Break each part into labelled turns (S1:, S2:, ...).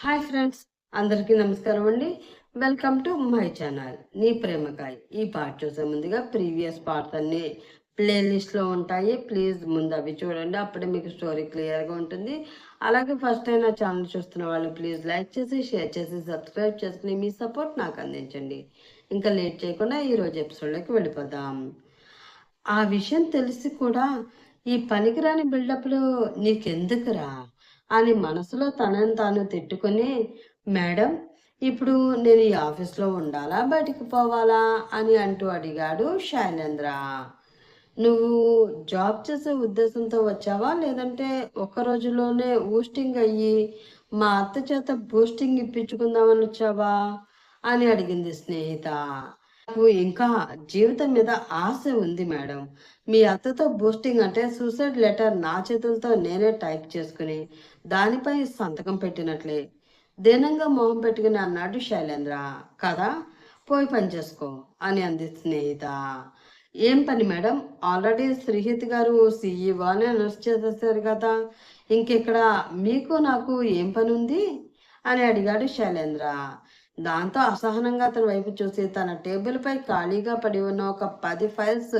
S1: Hi friends అందరికీ నమస్కారం అండి. Welcome to my channel. నీ ప్రేమకాయ్. ఈ పార్ట్ చూసే ముందుగా ప్రీవియస్ పార్ట్స్ అన్ని ప్లేలిస్ట్లో ఉంటాయి. ప్లీజ్ ముందు అవి చూడండి అప్పుడే మీకు స్టోరీ క్లియర్గా ఉంటుంది. అలాగే ఫస్ట్ టైం నా ఛానల్ చూస్తున్న వాళ్ళు ప్లీజ్ లైక్ చేసి షేర్ చేసి సబ్స్క్రైబ్ చేసుకుని మీ సపోర్ట్ నాకు అందించండి. ఇంకా లేట్ చేయకుండా ఈరోజు ఎపిసోడ్లోకి వెళ్ళిపోదాం. ఆ విషయం తెలిసి కూడా ఈ పనికిరాని బిల్డప్లు నీకెందుకురా? అని మనసులో తనని తాను తిట్టుకుని మేడం ఇప్పుడు నేను ఈ ఆఫీస్లో ఉండాలా? బయటికి పోవాలా? అని అంటూ అడిగాడు శైలేంద్ర నువ్వు జాబ్ చేసే ఉద్దేశంతో వచ్చావా? లేదంటే ఒక రోజులోనే ఊస్టింగ్ అయ్యి మా అత్త చేత బూస్టింగ్ ఇప్పించుకుందామని వచ్చావా? అని అడిగింది స్నేహిత. నాకు ఇంకా జీవితం మీద ఆశ ఉంది మేడం. మీ అత్తతో బూస్టింగ్ అంటే సూసైడ్ లెటర్ నా చేతులతో నేనే టైప్ చేసుకుని దానిపై సంతకం పెట్టినట్లే. దీనంగా మొహం పెట్టుకుని అన్నాడు శైలేంద్ర. కదా పోయి పని చేసుకో అని అంది స్నేహిత. ఏం పని మేడం? ఆల్రెడీ శ్రీహిత్ గారు సీఈఓ అని అనౌన్స్ చేసేసారు కదా. ఇంకెక్కడ మీకు నాకు ఏం పని ఉంది? అని అడిగాడు శైలేంద్ర. దాంతో అసహనంగా అతని వైపు చూసి తన టేబుల్పై ఖాళీగా పడి ఉన్న ఒక పది ఫైల్స్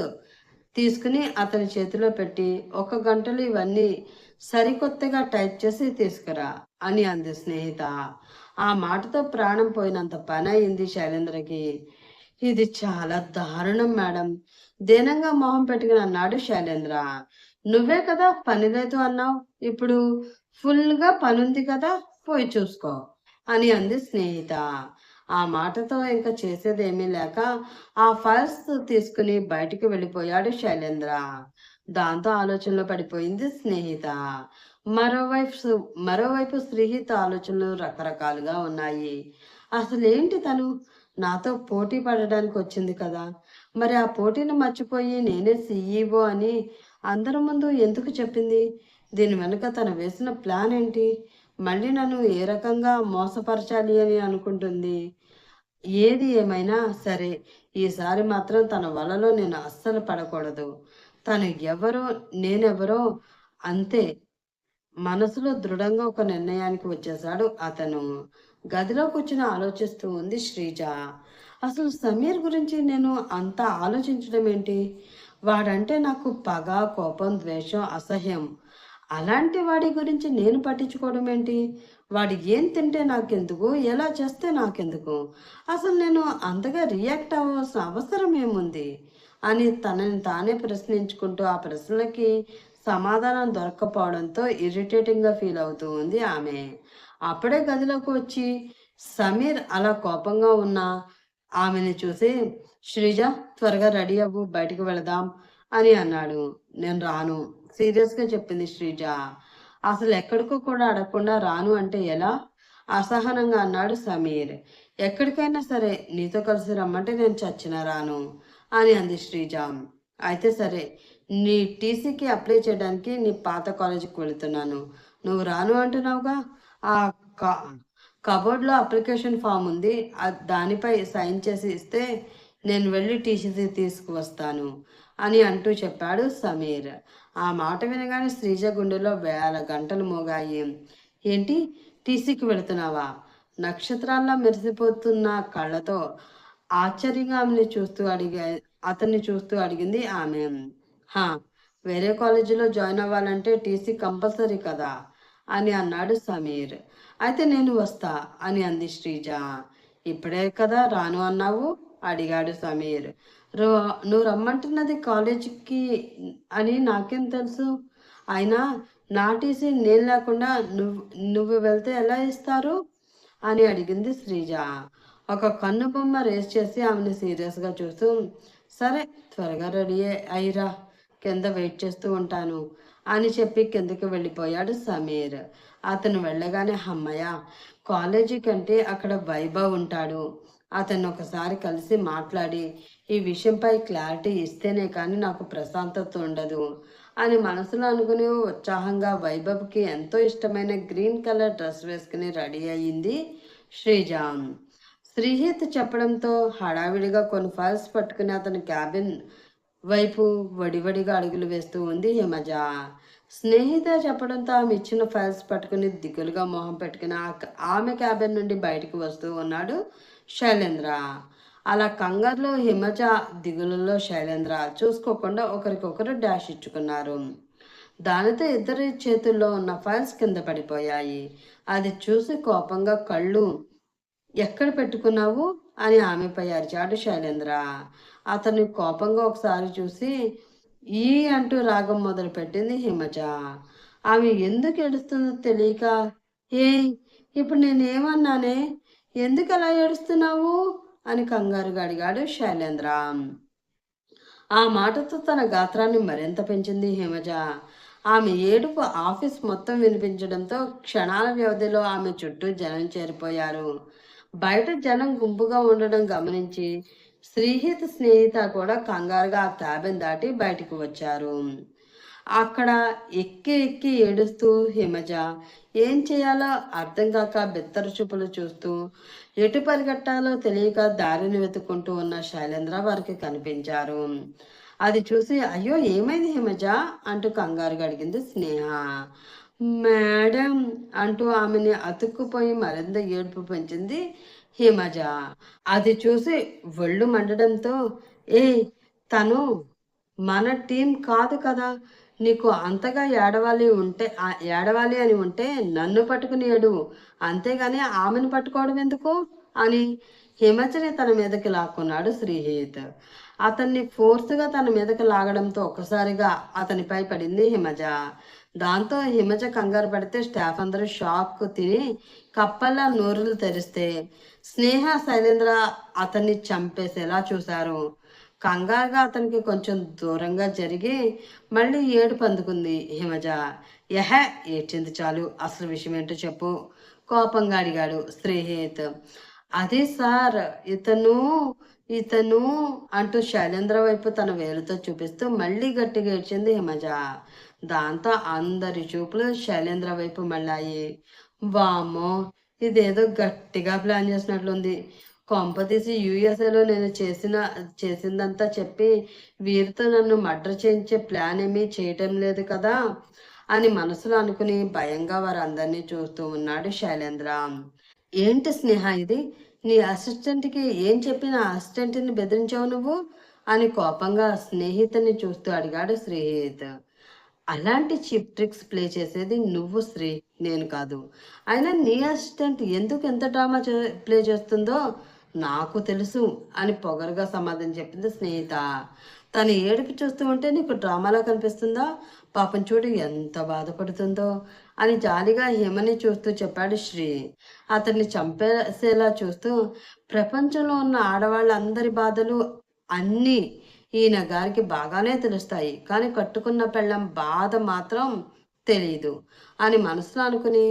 S1: తీసుకుని అతని చేతిలో పెట్టి ఒక గంటలో ఇవన్నీ సరికొత్తగా టైప్ చేసి తీసుకురా అని అంది స్నేహిత. ఆ మాటతో ప్రాణం పోయినంత పని అయింది శైలేంద్రకి. ఇది చాలా దారుణం మేడం. దీనంగా మొహం పెట్టుకుని అన్నాడు శైలేంద్ర. నువ్వే కదా పని లేదు అన్నావు. ఇప్పుడు ఫుల్గా పనుంది కదా పోయి చూసుకో. అని అంది స్నేహిత. ఆ మాటతో ఇంకా చేసేదేమీ లేక ఆ ఫైల్స్ తీసుకుని బయటికి వెళ్ళిపోయాడు శైలేంద్ర. దాంతో ఆలోచనలో పడిపోయింది స్నేహిత. మరోవైపు మరోవైపు శ్రీహిత ఆలోచనలు రకరకాలుగా ఉన్నాయి. అసలు ఏంటి తను? నాతో పోటీ పడడానికి వచ్చింది కదా. మరి ఆ పోటీని మర్చిపోయి నేనే సీఈఓ అని అందరి ముందు ఎందుకు చెప్పింది? దీని వెనుక తను వేసిన ప్లాన్ ఏంటి? మళ్ళీ నన్ను ఏ రకంగా మోసపరచాలి అని అనుకుంటుంది? ఏది ఏమైనా సరే ఈసారి మాత్రం తన వలలో నేను అస్సలు పడకూడదు. తను ఎవరో నేనెవరో అంతే. మనసులో దృఢంగా ఒక నిర్ణయానికి వచ్చేశాడు అతను. గదిలో కూర్చుని ఆలోచిస్తూ ఉంది శ్రీజ. అసలు సమీర్ గురించి నేను అంత ఆలోచించడం ఏంటి వాడంటే నాకు పగ కోపం ద్వేషం అసహ్యం. అలాంటి వాడి గురించి నేను పట్టించుకోవడం ఏంటి? వాడు ఏం తింటే నాకెందుకు? ఎలా చేస్తే నాకెందుకు? అసలు నేను అంతగా రియాక్ట్ అవ్వాల్సిన అవసరం ఏముంది? అని తనని తానే ప్రశ్నించుకుంటూ ఆ ప్రశ్నలకి సమాధానం దొరకకపోవడంతో ఇరిటేటింగ్గా ఫీల్ అవుతూ ఉంది ఆమె. అప్పుడే గదిలోకి వచ్చి సమీర్ అలా కోపంగా ఉన్న ఆమెని చూసి శ్రీజ త్వరగా రెడీ అవ్వు బయటికి వెళదాం. అని అన్నాడు. నేను రాను. సీరియస్గా చెప్పింది శ్రీజ. అసలు ఎక్కడికో కూడా అడగకుండా రాను అంటే ఎలా? అసహనంగా అన్నాడు సమీర్. ఎక్కడికైనా సరే నీతో కలిసి రమ్మంటే నేను చచ్చిన రాను అని అంది శ్రీజ. అయితే సరే నీ టీసీకి అప్లై చేయడానికి నీ పాత కాలేజీకి వెళుతున్నాను. నువ్వు రాను అంటున్నావుగా? ఆ కబోర్డ్లో అప్లికేషన్ ఫామ్ ఉంది. దానిపై సైన్ చేసి ఇస్తే నేను వెళ్ళి టీసీ తీసుకువస్తాను అని అంటూ చెప్పాడు సమీర్. ఆ మాట వినగానే శ్రీజ గుండెలో వేల గంటలు మోగాయి. ఏంటి? టీసీకి వెళుతున్నావా? నక్షత్రాల్లా మెరిసిపోతున్న కళ్ళతో ఆశ్చర్యంగా ఆమెని చూస్తూ అడిగా అతన్ని చూస్తూ అడిగింది ఆమె. హా వేరే కాలేజీలో జాయిన్ అవ్వాలంటే టీసీ కంపల్సరీ కదా? అని అన్నాడు సమీర్. అయితే నేను వస్తా అని అంది శ్రీజ. ఇప్పుడే కదా రాను అన్నావు? అడిగాడు సమీర్. రో నువ్వు రమ్మంటున్నది కాలేజీకి అని నాకేం తెలుసు? అయినా నా టీసీ నేను లేకుండా నువ్వు నువ్వు వెళ్తే ఎలా ఇస్తారు? అని అడిగింది శ్రీజ. ఒక కన్ను బొమ్మ రేస్ చేసి ఆమెను సీరియస్గా చూస్తూ సరే త్వరగా రెడీ అయ్యిరా కింద వెయిట్ చేస్తూ ఉంటాను అని చెప్పి కిందకి వెళ్ళిపోయాడు సమీర్. అతను వెళ్ళగానే అమ్మయ్య కాలేజీ కంటే అక్కడ వైభవ్ ఉంటాడు. అతను ఒకసారి కలిసి మాట్లాడి ఈ విషయంపై క్లారిటీ ఇస్తేనే కానీ నాకు ప్రశాంతత ఉండదు అని మనసులో అనుకుని ఉత్సాహంగా వైభవ్కి ఎంతో ఇష్టమైన గ్రీన్ కలర్ డ్రెస్ వేసుకుని రెడీ అయ్యింది శ్రీజామ్ శ్రీహిత్ చెప్పడంతో హడావిడిగా కొన్ని ఫైల్స్ పట్టుకుని అతని క్యాబిన్ వైపు వడివడిగా అడుగులు వేస్తూ ఉంది హిమజ. స్నేహిత చెప్పడంతో ఆమె ఇచ్చిన ఫైల్స్ పట్టుకుని దిగులుగా మొహం పెట్టుకుని ఆ- ఆమె క్యాబిన్ నుండి బయటకు వస్తూ ఉన్నాడు శైలేంద్ర. అలా కంగారులో హిమజ దిగులలో శైలేంద్ర చూసుకోకుండా ఒకరికొకరు డాష్ ఇచ్చుకున్నారు. దానితో ఇద్దరి చేతుల్లో ఉన్న ఫైల్స్ కింద పడిపోయాయి. అది చూసి కోపంగా కళ్ళు ఎక్కడ పెట్టుకున్నావు? అని ఆమెపై అరిచాడు శైలేంద్ర. అతన్ని కోపంగా ఒకసారి చూసి ఈ అంటూ రాగం మొదలుపెట్టింది హిమజ. ఆమె ఎందుకు ఏడుస్తుందో తెలియక? ఏ ఇప్పుడు నేనేమన్నానే? ఎందుకు అలా ఏడుస్తున్నావు? అని కంగారుగా అడిగాడు శైలేంద్ర. ఆ మాటతో తన గాత్రాన్ని మరింత పెంచింది హిమజ. ఆమె ఏడుపు ఆఫీస్ మొత్తం వినిపించడంతో క్షణాల వ్యవధిలో ఆమె చుట్టూ జనం చేరిపోయారు. బయట జనం గుంపుగా ఉండడం గమనించి శ్రీహిత స్నేహిత కూడా కంగారుగా ఆ క్యాబిన్ దాటి బయటకు వచ్చారు. అక్కడ ఎక్కి ఎక్కి ఏడుస్తూ హిమజ ఏం చేయాలో అర్థం కాక బెత్తరు చూపులు చూస్తూ ఎటు పరిగెట్టాలో తెలియక దారిని వెతుక్కుంటూ ఉన్న శైలేంద్ర వారికి కనిపించారు. అది చూసి అయ్యో ఏమైంది హిమజ? అంటూ కంగారుగా అడిగింది స్నేహ. మేడం అంటూ ఆమెని అతుక్కుపోయి మరింత ఏడుపు పెంచింది హిమజ. అది చూసి ఒళ్ళు మండడంతో ఏ తను మన టీం కాదు కదా నీకు అంతగా ఏడవాలి ఉంటే ఆ ఏడవాలి అని ఉంటే నన్ను పట్టుకుని ఏడు అంతేగాని ఆమెను పట్టుకోవడం ఎందుకు? అని హిమజని తన మీదకి లాక్కున్నాడు శ్రీహిత్. అతన్ని ఫోర్స్గా తన మీదకి లాగడంతో ఒక్కసారిగా అతనిపై పడింది హిమజ. దాంతో హిమజ కంగారు పడితే స్టాఫ్ అందరూ షాక్ తిని కప్పల్లా నోరులు తెరిస్తే స్నేహ శైలేంద్ర అతన్ని చంపేసేలా చూశారు. కంగారుగా అతనికి కొంచెం దూరంగా జరిగి మళ్ళీ ఏడు పందుకుంది హిమజ. యహ ఏడ్చింది చాలు. అసలు విషయం ఏంటో చెప్పు కోపంగా అడిగాడు శ్రీహేత్. అదే సార్ ఇతను ఇతను అంటూ శైలేంద్ర వైపు తన వేలుతో చూపిస్తూ మళ్ళీ గట్టిగా ఏడ్చింది హిమజ. దాంతో అందరి చూపులు శైలేంద్ర వైపు మళ్ళాయి. వామ్మో ఇదేదో గట్టిగా ప్లాన్ చేసినట్లుంది. కొంపతీసి యుఎస్ఏలో నేను చేసిన చేసిందంతా చెప్పి వీరితో నన్ను మర్డర్ చేయించే ప్లాన్ ఏమీ చేయటం లేదు కదా అని మనసులో అనుకుని భయంగా వారందరినీ చూస్తూ ఉన్నాడు శైలేంద్ర. ఏంటి స్నేహ ఇది? నీ అసిస్టెంట్కి ఏం చెప్పి నా అసిస్టెంట్ని బెదిరించావు నువ్వు? అని కోపంగా స్నేహితుని చూస్తూ అడిగాడు శ్రీహిత్. అలాంటి చిప్ ట్రిక్స్ ప్లే చేసేది నువ్వు శ్రీ నేను కాదు. అయినా నీ అసిస్టెంట్ ఎందుకు ఎంత డ్రామా ప్లే చేస్తుందో నాకు తెలుసు అని పొగరుగా సమాధానం చెప్పింది స్నేహిత. తన ఏడుపు చూస్తూ ఉంటే నీకు డ్రామాలో కనిపిస్తుందా? పాపం చూడు ఎంత బాధపడుతుందో అని జాలిగా హిమని చూస్తూ చెప్పాడు శ్రీ. అతన్ని చంపేసేలా చూస్తూ ప్రపంచంలో ఉన్న ఆడవాళ్ళందరి బాధలు అన్నీ ఈయన గారికి బాగానే తెలుస్తాయి కానీ కట్టుకున్న పెళ్ళం బాధ మాత్రం తెలియదు అని మనసులో అనుకుని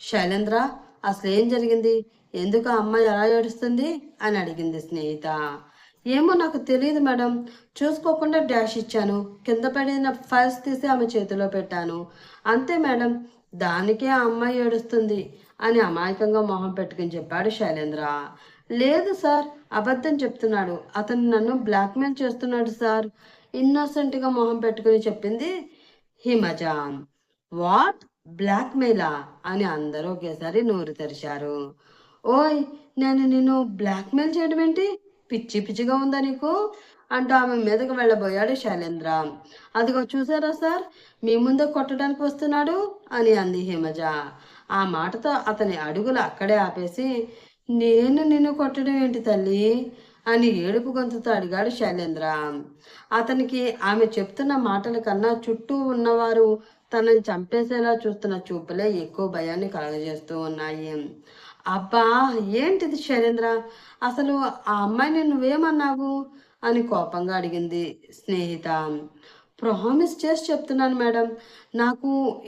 S1: శైలేంద్ర అసలు ఏం జరిగింది? ఎందుకు ఆ అమ్మాయి ఎలా ఏడుస్తుంది అని అడిగింది స్నేహిత. ఏమో నాకు తెలియదు మేడం. చూసుకోకుండా డాష్ ఇచ్చాను. కింద పడిన ఫైల్స్ తీసి ఆమె చేతిలో పెట్టాను. అంతే మేడం. దానికే ఆ అమ్మాయి ఏడుస్తుంది అని అమాయకంగా మొహం పెట్టుకుని చెప్పాడు శైలేంద్ర. లేదు సార్ అబద్ధం చెప్తున్నాడు. అతను నన్ను బ్లాక్మెయిల్ చేస్తున్నాడు సార్. ఇన్నోసెంట్గా మొహం పెట్టుకుని చెప్పింది హిమజ వాట్? బ్లాక్మెయిలా? అని అందరూ ఒకేసారి నోరు తెరిచారు. ఓయ్ నేను నిన్ను బ్లాక్మెయిల్ చేయడం ఏంటి? పిచ్చి పిచ్చిగా ఉందా నీకు? అంటూ ఆమె మీదకి వెళ్ళబోయాడు శైలేంద్ర. అదిగో చూసారా సార్? మీ ముందే కొట్టడానికి వస్తున్నాడు అని అంది హిమజ. ఆ మాటతో అతని అడుగులు అక్కడే ఆపేసి నేను నిన్ను కొట్టడం ఏంటి తల్లి? అని ఏడుపు గొంతుతో అడిగాడు శైలేంద్ర. అతనికి ఆమె చెప్తున్న మాటల కన్నా చుట్టూ ఉన్నవారు తనని చంపేసేలా చూస్తున్న చూపులే ఎక్కువ భయాన్ని కలగజేస్తూ ఉన్నాయి. అబ్బా ఏంటిది శైలేంద్ర? అసలు ఆ అమ్మాయిని నువ్వేమన్నావు? అని కోపంగా అడిగింది స్నేహిత. ప్రామిస్ చేసి చెప్తున్నాను మేడం. నాకు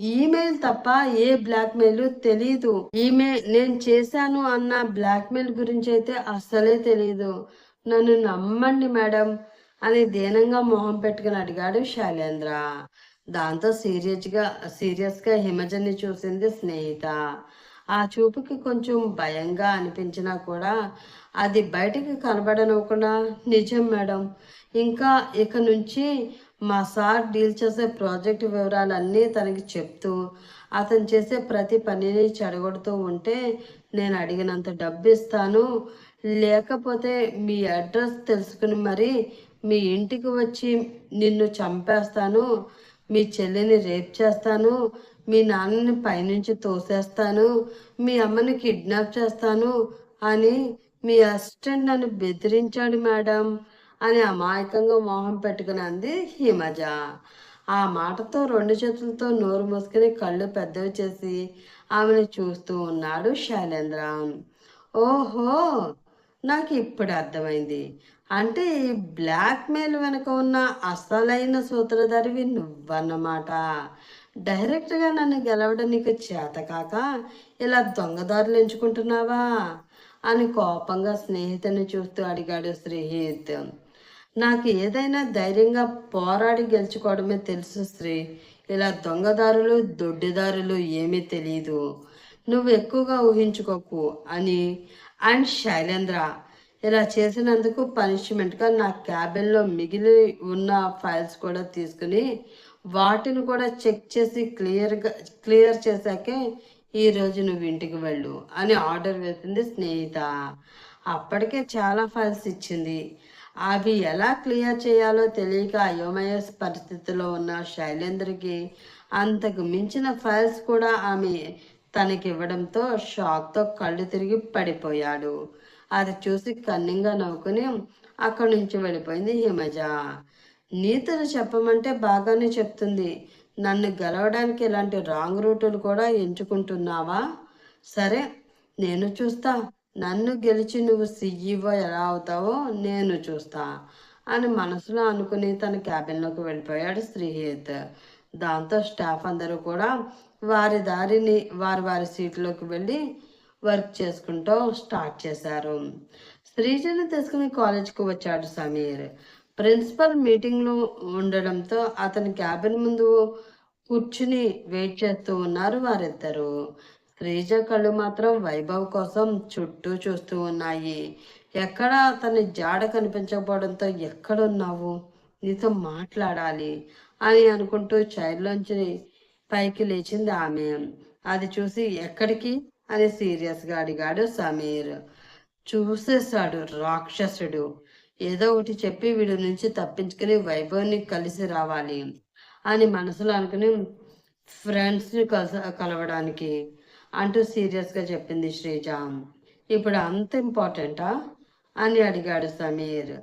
S1: ఈమెయిల్ తప్ప ఏ బ్లాక్మెయిల్ తెలీదు. ఈమెయిల్ నేను చేశాను అన్న బ్లాక్మెయిల్ గురించి అయితే అస్సలే తెలీదు. నన్ను నమ్మండి మేడం అని దీనంగా మొహం పెట్టుకుని అడిగాడు శైలేంద్ర. దాంతో సీరియస్గా సీరియస్గా హిమజని చూసింది స్నేహిత. ఆ చూపుకి కొంచెం భయంగా అనిపించినా కూడా అది బయటికి కనబడనివ్వకుండా నిజం మేడం. ఇంకా ఇక నుంచి మా సార్ డీల్ చేసే ప్రాజెక్ట్ వివరాలన్నీ తనకి చెప్తూ అతను చేసే ప్రతి పనిని చెడగొడుతూ ఉంటే నేను అడిగినంత డబ్బు ఇస్తాను లేకపోతే మీ అడ్రస్ తెలుసుకుని మరి మీ ఇంటికి వచ్చి నిన్ను చంపేస్తాను మీ చెల్లిని రేప్ చేస్తాను మీ నాన్నని పైనుంచి తోసేస్తాను మీ అమ్మని కిడ్నాప్ చేస్తాను అని మీ అసిస్టెంట్ నన్ను బెదిరించాడు మేడం అని అమాయకంగా మోహం పెట్టుకుని అంది హిమజ. ఆ మాటతో రెండు చేతులతో నోరు మూసుకుని కళ్ళు పెద్దవి చేసి ఆమెను చూస్తూ ఉన్నాడు శైలేంద్ర. ఓహో నాకు ఇప్పుడు అర్థమైంది. అంటే ఈ బ్లాక్మెయిల్ వెనుక ఉన్న అసలైన సూత్రధారివి నువ్వన్నమాట. డైరెక్ట్గా నన్ను గెలవడం నీకు చేత కాక ఇలా దొంగదారులు ఎంచుకుంటున్నావా? అని కోపంగా స్నేహితుని చూస్తూ అడిగాడు శ్రీహిత్ నాకు ఏదైనా ధైర్యంగా పోరాడి గెలుచుకోవడమే తెలుసు శ్రీ. ఇలా దొంగదారులు దొడ్డిదారులు ఏమీ తెలియదు నువ్వు ఎక్కువగా ఊహించుకోకు అని. అండ్ శైలేంద్ర ఇలా చేసినందుకు పనిష్మెంట్గా నా క్యాబిన్లో మిగిలి ఉన్న ఫైల్స్ కూడా తీసుకుని వాటిని కూడా చెక్ చేసి క్లియర్గా క్లియర్ చేశాకే ఈరోజు నువ్వు ఇంటికి వెళ్ళు అని ఆర్డర్ వేసింది స్నేహిత. అప్పటికే చాలా ఫైల్స్ ఇచ్చింది. అవి ఎలా క్లియర్ చేయాలో తెలియక అయోమయ పరిస్థితిలో ఉన్న శైలేంద్రకి అంతకు మించిన ఫైల్స్ కూడా ఆమె తనకి ఇవ్వడంతో షాక్తో కళ్ళు తిరిగి పడిపోయాడు. అది చూసి కన్నింగా నవ్వుకుని అక్కడి నుంచి వెళ్ళిపోయింది హిమజ. నీతను చెప్పమంటే బాగానే చెప్తుంది. నన్ను గెలవడానికి ఇలాంటి రాంగ్ రూటులు కూడా ఎంచుకుంటున్నావా? సరే నేను చూస్తా. నన్ను గెలిచి నువ్వు సీఈఓ ఎలా అవుతావో నేను చూస్తా అని మనసులో అనుకుని తన క్యాబిన్లోకి వెళ్ళిపోయాడు శ్రీహిత్. దాంతో స్టాఫ్ అందరూ కూడా వారి దారిని వారి వారి సీట్లోకి వెళ్ళి వర్క్ చేసుకుంటూ స్టార్ట్ చేశారు. శ్రీజని తీసుకుని కాలేజ్కి వచ్చాడు సమీర్. ప్రిన్సిపల్ మీటింగ్లో ఉండడంతో అతని క్యాబిన్ ముందు కూర్చుని వెయిట్ చేస్తూ ఉన్నారు వారిద్దరు. శ్రీజ కళ్ళు మాత్రం వైభవ్ కోసం చుట్టూ చూస్తూ ఉన్నాయి. ఎక్కడ అతని జాడ కనిపించకపోవడంతో ఎక్కడున్నావు? నీతో మాట్లాడాలి అని అనుకుంటూ చైర్లోంచి పైకి లేచింది ఆమె. అది చూసి ఎక్కడికి అని సీరియస్గా అడిగాడు సమీర్. చూసేశాడు రాక్షసుడు. ఏదో ఒకటి చెప్పి వీడి నుంచి తప్పించుకుని వైభవ్ని కలిసి రావాలి అని మనసులో అనుకుని ఫ్రెండ్స్ని కలస కలవడానికి అంటూ సీరియస్గా చెప్పింది శ్రీజ. ఇప్పుడు అంత ఇంపార్టెంటా? అని అడిగాడు సమీర్.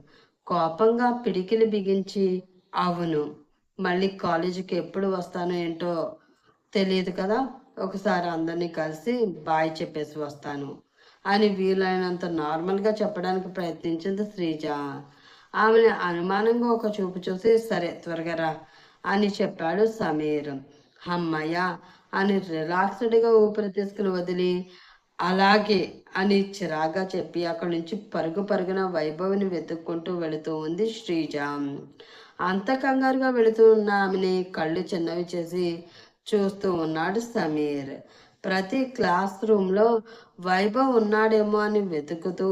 S1: కోపంగా పిడికిలి బిగించి అవును. మళ్ళీ కాలేజీకి ఎప్పుడు వస్తానో ఏంటో తెలియదు కదా? ఒకసారి అందరినీ కలిసి బాయ్ చెప్పేసి వస్తాను. అని వీలైనంత నార్మల్గా చెప్పడానికి ప్రయత్నించింది శ్రీజ. ఆమెని అనుమానంగా ఒక చూపు చూసి సరే త్వరగా రా అని చెప్పాడు సమీర్. అమ్మయ్య అని రిలాక్స్డ్గా ఊపిరి తీసుకుని వదిలి అలాగే అని చిరాగా చెప్పి అక్కడి నుంచి పరుగు పరుగున వైభవిని వెతుక్కుంటూ వెళుతూ ఉంది శ్రీజ. అంత కంగారుగా వెళుతూ ఉన్న ఆమెని కళ్ళు చిన్నవి చేసి చూస్తూ ఉన్నాడు సమీర్. ప్రతి క్లాస్ రూమ్లో వైభవ్ ఉన్నాడేమో అని వెతుకుతూ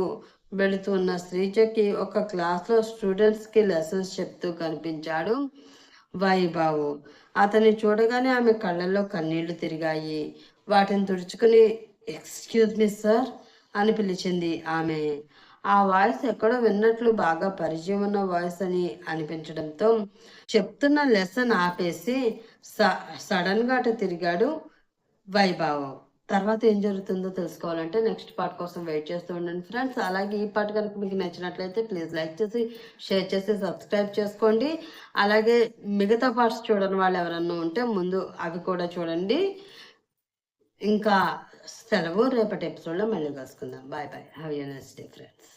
S1: వెళుతున్న శ్రీజకి ఒక క్లాస్లో స్టూడెంట్స్కి లెసన్స్ చెప్తూ కనిపించాడు వైభవ్. అతన్ని చూడగానే ఆమె కళ్ళల్లో కన్నీళ్ళు తిరిగాయి. వాటిని తుడుచుకుని ఎక్స్క్యూజ్ మీ సార్ అని పిలిచింది ఆమె. ఆ వాయిస్ ఎక్కడో విన్నట్లు బాగా పరిచయం ఉన్న వాయిస్ అని అనిపించడంతో చెప్తున్న లెసన్ ఆపేసి సడన్గా అటు తిరిగాడు. వైభవ్ తర్వాత ఏం జరుగుతుందో తెలుసుకోవాలంటే నెక్స్ట్ పార్ట్ కోసం వెయిట్ చేస్తూ ఉండండి ఫ్రెండ్స్ అలాగే ఈ పార్ట్ కనుక మీకు నచ్చినట్లయితే ప్లీజ్ లైక్ చేసి షేర్ చేసి సబ్స్క్రైబ్ చేసుకోండి. అలాగే మిగతా పార్ట్స్ చూడని వాళ్ళు ఎవరన్నా ఉంటే ముందు అవి కూడా చూడండి. ఇంకా సెలవు రేపటి ఎపిసోడ్లో మళ్ళీ కలుసుకుందాం. Bye bye have you next day friends